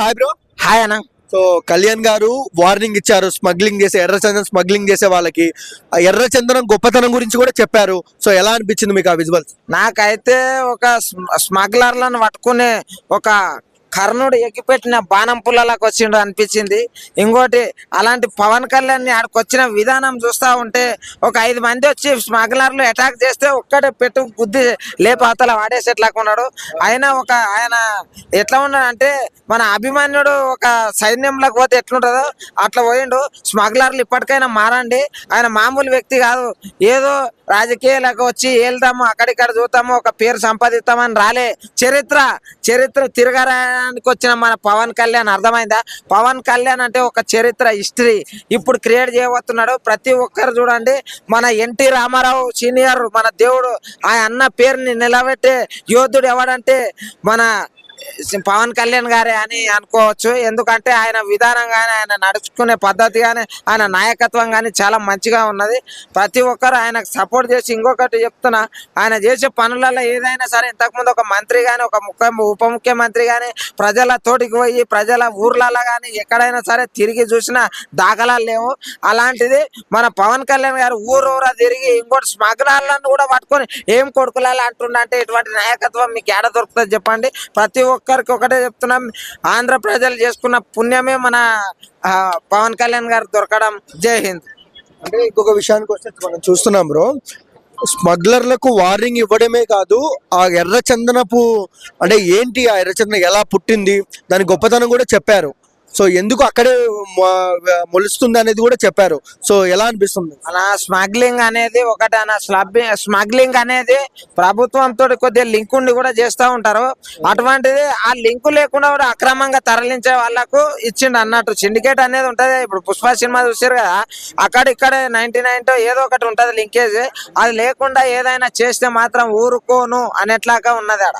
Hi bro. Hi అన్న. So Kalyan garu warning ఇచ్చారు smuggling చేసే ఎర్రచందనం స్మగ్లింగ్ చేసే వాళ్ళకి. ఆ ఎర్రచందనం గొప్పతనం గురించి కూడా చెప్పారు. సో ఎలా అనిపించింది మీకు ఆ విజువల్స్ నాకైతే ఒక స్మ- స్మగ్లర్లను పట్టుకునే ఒక కర్ణుడు ఎక్కిపెట్టిన బాణం పుల్లలకు వచ్చిండు అనిపించింది. ఇంకోటి అలాంటి పవన్ కళ్యాణ్ ఆడికి వచ్చిన విధానం చూస్తా ఉంటే ఒక ఐదు మంది వచ్చి స్మగ్లర్లు అటాక్ చేస్తే ఒక్కటే పెట్టు బుద్ధి లేప అవతల ఉన్నాడు ఆయన ఒక ఆయన ఎట్లా ఉన్నాడు అంటే మన అభిమన్యుడు ఒక సైన్యంలోకి పోతే ఎట్లుంటుందో అట్లా పోయిండు. స్మగ్లర్లు ఇప్పటికైనా మారండి. ఆయన మామూలు వ్యక్తి కాదు. ఏదో రాజకీయాలకు వచ్చి వెళ్దాము అక్కడిక్కడ చూద్దాము ఒక పేరు సంపాదిస్తామని రాలే. చరిత్ర చరిత్ర తిరగరా తిరగరానికి వచ్చిన మన పవన్ కళ్యాణ్ అర్థమైందా? పవన్ కళ్యాణ్ అంటే ఒక చరిత్ర హిస్టరీ. ఇప్పుడు క్రియేట్ చేయబోతున్నాడు ప్రతి ఒక్కరు చూడండి. మన ఎన్టీ రామారావు సీనియర్ మన దేవుడు ఆ అన్న పేరుని నిలబెట్టే యోధుడు ఎవడంటే మన పవన్ కళ్యాణ్ గారే అని అనుకోవచ్చు. ఎందుకంటే ఆయన విధానం కానీ ఆయన నడుచుకునే పద్ధతి కానీ ఆయన నాయకత్వం కానీ చాలా మంచిగా ఉన్నది. ప్రతి ఒక్కరు ఆయనకు సపోర్ట్ చేసి ఇంకొకటి చెప్తున్నా. ఆయన చేసే పనులలో ఏదైనా సరే ఇంతకుముందు ఒక మంత్రి కానీ ఒక ముఖ్య ఉప ముఖ్యమంత్రి కానీ ప్రజల తోటికి పోయి ప్రజల ఊర్లలో కానీ ఎక్కడైనా సరే తిరిగి చూసిన దాఖలాలు లేవు. అలాంటిది మన పవన్ కళ్యాణ్ గారు ఊరు ఊరా తిరిగి ఇంకోటి స్మగ్లర్లను కూడా పట్టుకొని ఏం కొడుకులాలి అంటుండంటే ఇటువంటి నాయకత్వం మీకు ఏడ దొరుకుతుంది? చెప్పండి. ప్రతి ఒక్కరికి ఒకటే చెప్తున్నాం. ఆంధ్ర ప్రజలు చేసుకున్న పుణ్యమే మన ఆ, పవన్ కళ్యాణ్ గారు దొరకడం. జై హింద్. అంటే ఇంకొక విషయానికి వస్తే మనం చూస్తున్నాం బ్రో. స్మగ్లర్లకు వార్నింగ్ ఇవ్వడమే కాదు ఆ ఎర్రచందనపు అంటే ఏంటి ఆ ఎర్రచందనం ఎలా పుట్టింది దాని గొప్పతనం కూడా చెప్పారు. సో ఎందుకు అక్కడే మొలుస్తుంది అనేది కూడా చెప్పారు. సో ఎలా అనిపిస్తుంది? అలా స్మగ్లింగ్ అనేది ఒకటి స్లబ్బింగ్ స్మగ్లింగ్ అనేది ప్రభుత్వంతో కొద్దిగా లింక్ ఉండి కూడా చేస్తూ ఉంటారు. అటువంటిది ఆ లింక్ లేకుండా కూడా అక్రమంగా తరలించే వాళ్ళకు ఇచ్చిండు అన్నట్టు. సిండికేట్ అనేది ఉంటది. ఇప్పుడు పుష్ప సినిమా చూసారు కదా అక్కడ ఇక్కడ నైన్టీ నైన్ ఏదో ఒకటి ఉంటది లింకేజ్. అది లేకుండా ఏదైనా చేస్తే మాత్రం ఊరుకోను అనేట్లాగా ఉన్నది ఆడ.